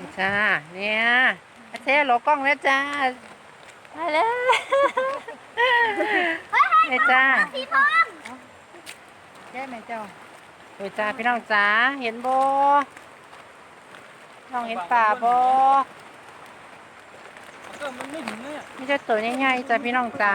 นี่จ้าเนี่ยอาเซ่โลกล้องแล้วจ้ามาแล้วเนี่ยจ้าสีทองได้ไหมเจ้าดูจ้าพี่น้องจ้าเห็นโบน้องเห็นป่าโบก็มันไม่ถึงเลยอะนี่จะตัวใหญ่ๆจ้าพี่น้องจ้า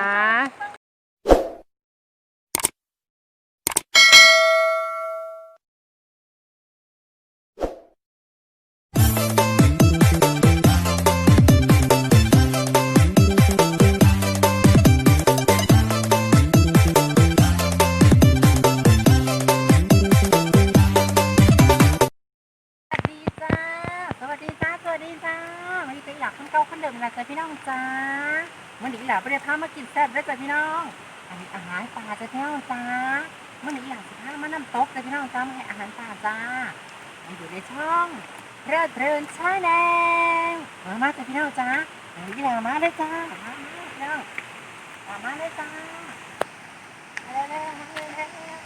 อยู่ในช่องเรื่อเรินชาแนลมามาจ้าพี่น้องจ้าอันนี้หล่ะมาเลยจ้ามามาพี่น้องมามาเลยจ้ามาเร็วๆมาเร็ว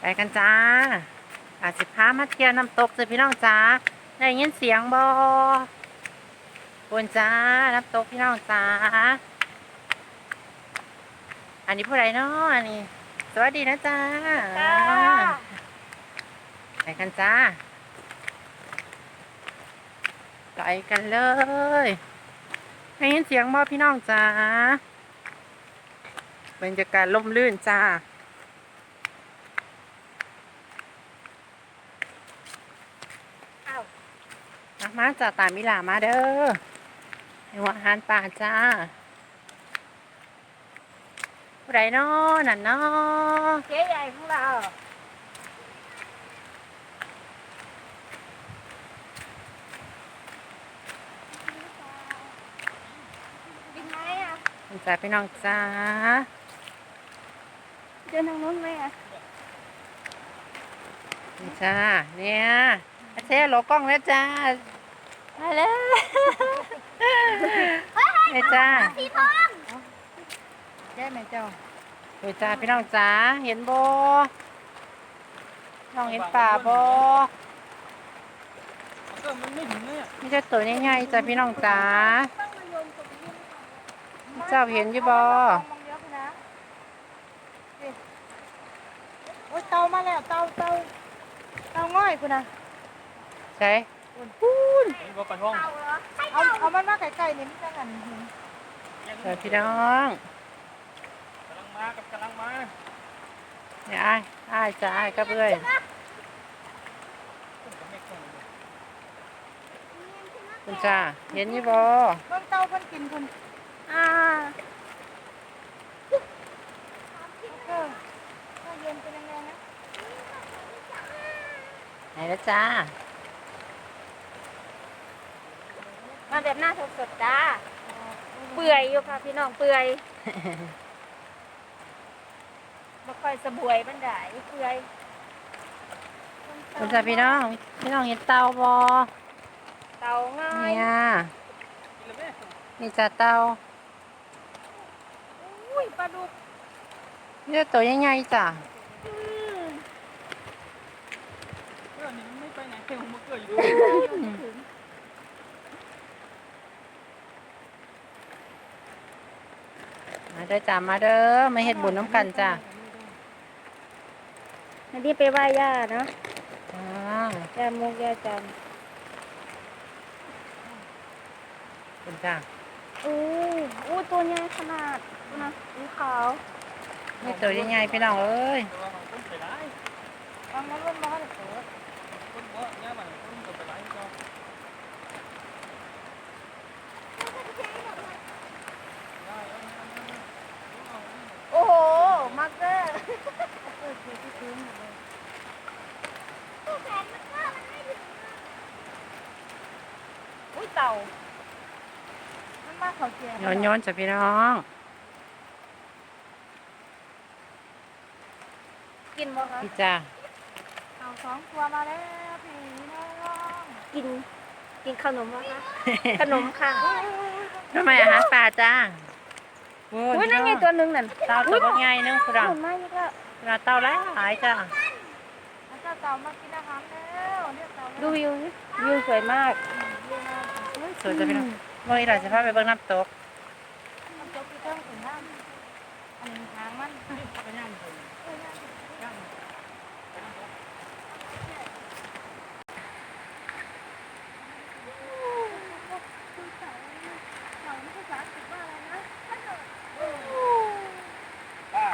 ไปกันจ้า อาจสิพามาเที่ยวน้ำตกจ้ะพี่น้องจ้าได้ยินเสียงบอบนจ้าน้ำตกพี่น้องจ้าอันนี้ผู้ใดเนาะอันนี้ สวัสดีนะจ้าจ้าไปกันจ้าไปกันเลยได้ยินเสียงบอพี่น้องจ้าบรรยากาศล่มลื่นจ้า อ้าว มามาจ้าตามมิลามาเด้อให้ว่าอาหารป่าจ้าผู้ใดเนาะนั่นเนาะเจ๊ใหญ่ของเรากินไหมอะคุณจ้าพี่น้องจ้าเดินทางนู้นไหมอะนี่จ้าเนี่ยอาเซ่โลกล้องแล้วจ้า มาแล้วเนี่ยจ้าสีทองได้ไหมเจ้าดูจ้าพี่น้องจ้าเห็นโบน้องเห็นป่าโบก็มันไม่ถึงเลยอะนี่จะตัวใหญ่ๆจ้าพี่น้องจ้าต้องมาโยนตรงนี้เจ้าเห็นอยู่บ่มองเยอะไปนะนี่โอ้ยเตามาแล้วเตาเตาเตาง่อยคุณนะใช่ นี่ว่าปลาท่องเตาเหรอเอาเอามันมาไก่ๆนี่มันจะหันหินเจอพี่น้องกำลังมากับกำลังมาเนี่ยอ้ายอ้ายจ้าอ้ายกับเอ้ยคุณจ้าเห็นอยู่บ่เบิ่งเตาเพิ่นกินคุณอ่าเออข้าวเย็นเป็นยังไงนะไหนละจ้า มาแบบหน้าสดๆจ้าเปื่อยอยู่ค่ะพี่น้องเปื่อยบ่ค่อยสะบวยบันไดเปื่อยคุณจ้าพี่น้องพี่น้องเห็นเตาบ่เตาง่ายเนี่ยนี่จ้าเตาอุ้ยปลาดุกนี่จะตัวใหญ่ๆจ้าอืมเออนี่มันไม่ไปไหนเที่ยวมาเกยอยู่ มาเด้อจ้ามาเด้อมาเฮ็ดบุญน้ำกันจ้าอันนี้ไปไหว้ย่าเนาะอ่าย่ามุกย่าจันคุณจ้าอู้อู้ตัวใหญ่ขนาดดูนะสีขาวนี่ตัวใหญ่ๆพี่น้องเอ้ยแต่ว่าของต้นไปได้บางมันมันมันเปิด ต้นบ่เนี่ยมันต้นไปได้ก็ โอ้โหมาร์กเกอร์เปิดที่พื้นหมดเลยตู้แขนมันก็มันไม่ถึงอุ้ยเต่า มันมาเขาเจียย้อนย้อนๆจ้ะพี่น้อง กินบ่คะพี่จ้าเอาสองตัวมาแล้วพี่น้องกิน กินขนมวะคะขนมค่ะทำไมอาหารปลาจ้าโอ้อุ้ยนั่นไงตัวหนึงนั่นเต่าตัวใหญ่นึงคุณหอะนุนมากเลยปลาเต่าหลายหลายจ้าแล้วก็เต่ามากินอาหารแล้วเรียกเต่าดูวิวสิวิวสวยมาก สวยจ้ะพี่น้องเมื่อไหร่จะพาไปเบิ่งน้ำตกมันจะไปเพิ่มถึงน้ำอันนี้ทางมันไปน้ำตกป้า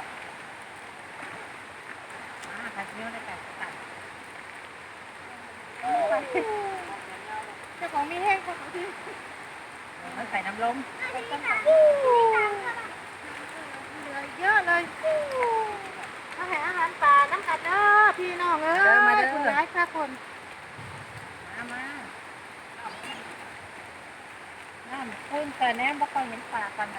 อ่าถ่ายวิวได้แต่ตัดเจ้า ของมีแห้งเขาที่มันใส่น้ำลมเหลือเยอะเลยอาหารอาหารป่าน้ำกัดเด้อพี่น้องเอ้ยคุณร้ายค่ะคนมามาน้ำขึ้นแต่แนมบ่ค่อยเห็นปลาปานไหน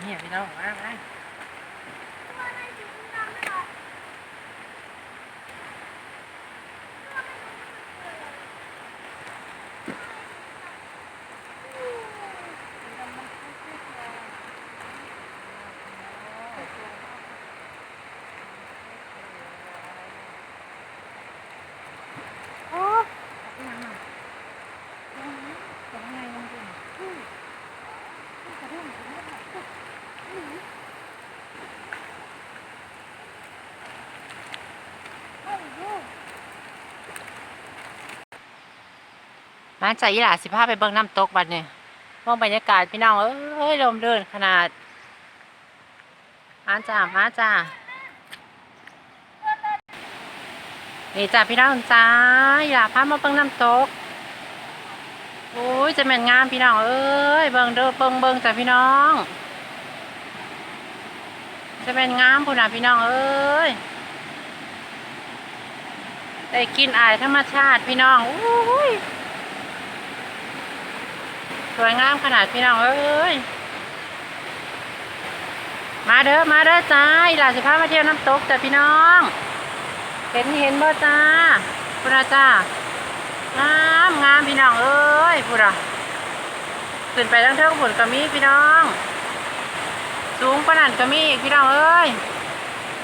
เนี่ยพี่น้องมามา โอ้ ยังอะยังไงยังไง มาจากอีหลาสิพาไปเบิ่งน้ำตกบัดเนี่ยมองบรรยากาศพี่น้องเอ้ยลมเดินขนาดมาจ้ามาจ้านี่จ้าพี่น้องจ้าอีหลาพามาเบิ่งน้ำตกโอ้ยจะแม่นงามพี่น้องเอ้ยเบิ่งเด้อเบิ่งเบิ่งจ้าพี่น้อง จะแม่นงามพุ่นนะพี่น้องเอ้ยได้กินอายธรรมชาติพี่น้องอุ้ย สวยงามขนาดพี่น้องเอ้ย มาเด้อ มาเด้อจ้าอีหลาสิพามาเที่ยวน้ำตกจ้ะพี่น้อง เห็นเห็นบ่จ้าพุณาจ้างามงามพี่น้องเอ้ยพุณอะขึ้นไปทั้งเท่าผุนก็มีพี่น้อง สูงปานนันก็มีพี่น้องเอ้ย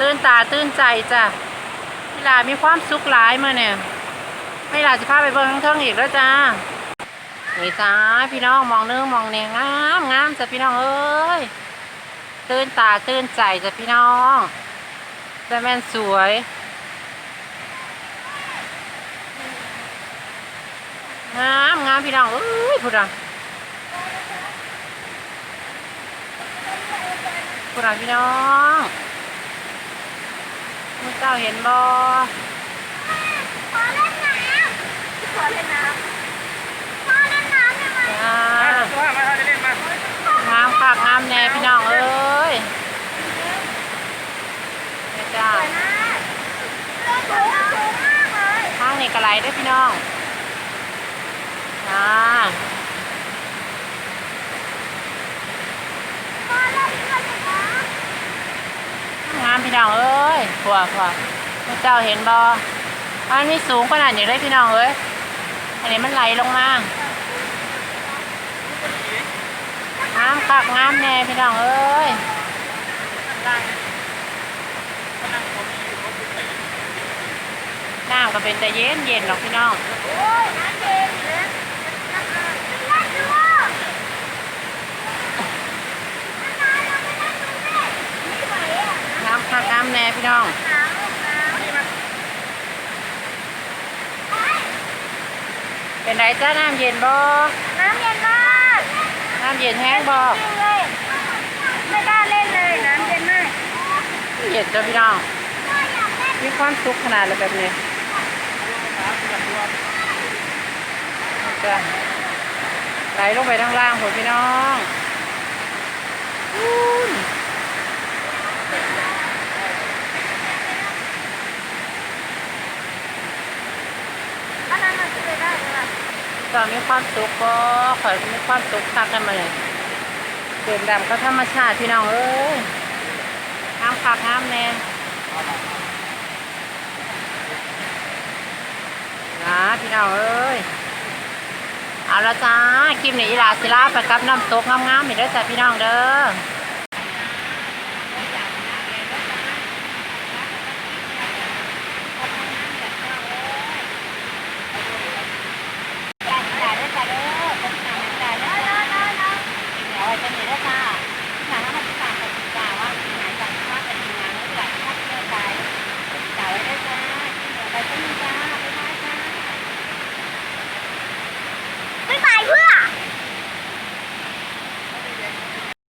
ตื่นตาตื่นใจจ้ะพี่หลามีความสุขหลายมาเนี่ยไม่หลาสิพาไปเบิ่งทั้งเท่าอีกแล้วจ้า นี่จ้าพี่น้องมองเนื้อมองเนี่ยงามงามจ้ะพี่น้องเอ้ยตื่นตาตื่นใจจ้ะพี่น้องแต่แม่นสวยงามงามพี่น้องเอ้ยพูดอะพูดอะพี่น้องมุเจ้าเห็นบ่ ขอเล่นน้ำขอเล่นน้ำขอเล่นน้ำได้ไหม จ้า มาตัวมาจะเล่นมางากงามแน่พี่น้องเอ้ยนี่จ้าสวยมางนี้กระไรได้พี่น้องจ้าขอเล่นะงามพี่น้องเอ้ยผัวผัวพระเจ้าเห็นบออันนี้สูงขนาดนี้เลยพี่น้องเอ้ย อันนี้มันไหลลงมา งามคักงามแน่พี่น้องเอ้ยน้ำก็เป็นแต่เย็นเย็นหรอกพี่น้องน้ำเย็นเลยน้ำเย็นเล่นดูน้ำแน่พี่น้องเป็นไรจ้าน้ำเย็นบ่น้ำเย็นมาก น้ำเย็นแห้งบ่จริงเลยไม่กล้าเล่นเลยน้ำเย็นมากเย็นจ้าพี่น้องก็อยากเล่นมีความสุขขนาดเลยแบบนี้จ้ะไหลลงไปทางล่างผมพี่น้องอู้ย อันนั้นมันจะไปได้ไหมล่ะ ตอนมี ความสุขก็ขอให้มีความสุขคักกันมาเลยเดินดำก็ธรรมชาติพี่น้องเอ้ยงามคักงามแน่นะพี่น้องเอ้ยเอาละจ้าคลิปนี้ลาสิลาไปกับน้ำตกงามๆอีกแล้วจ้ะพี่น้องเด้อ